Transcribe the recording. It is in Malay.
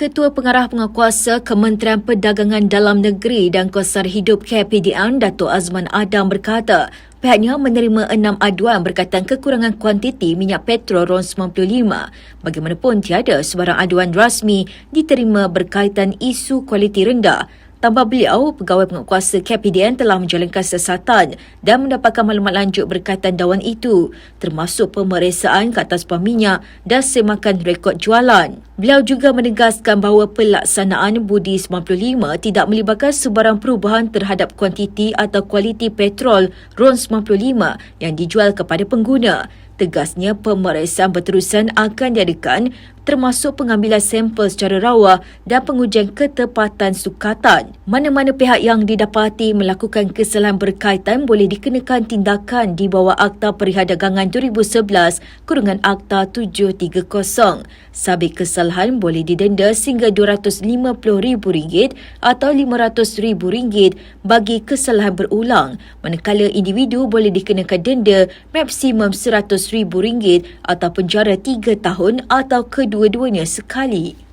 Ketua Pengarah Penguatkuasa Kementerian Perdagangan Dalam Negeri dan Kuasar Hidup KPDN Dato' Azman Adam berkata, pihaknya menerima enam aduan berkaitan kekurangan kuantiti minyak petrol RON 95. Bagaimanapun tiada sebarang aduan rasmi diterima berkaitan isu kualiti rendah Tambah beliau, pegawai penguatkuasa KPDN telah menjalankan siasatan dan mendapatkan maklumat lanjut berkaitan dawan itu, termasuk pemeriksaan ke atas pam minyak dan semakan rekod jualan. Beliau juga menegaskan bahawa pelaksanaan Budi 95 tidak melibatkan sebarang perubahan terhadap kuantiti atau kualiti petrol RON 95 yang dijual kepada pengguna. Tegasnya pemeriksaan berterusan akan diadakan termasuk pengambilan sampel secara rawah dan pengujian ketepatan sukatan. Mana-mana pihak yang didapati melakukan kesalahan berkaitan boleh dikenakan tindakan di bawah Akta Perihadagangan 2011 kurungan Akta 730. Sabit kesalahan boleh didenda sehingga RM250,000 atau RM500,000 bagi kesalahan berulang manakala individu boleh dikenakan denda maksimum RM100,000 atau penjara 3 tahun atau kedua-duanya sekali.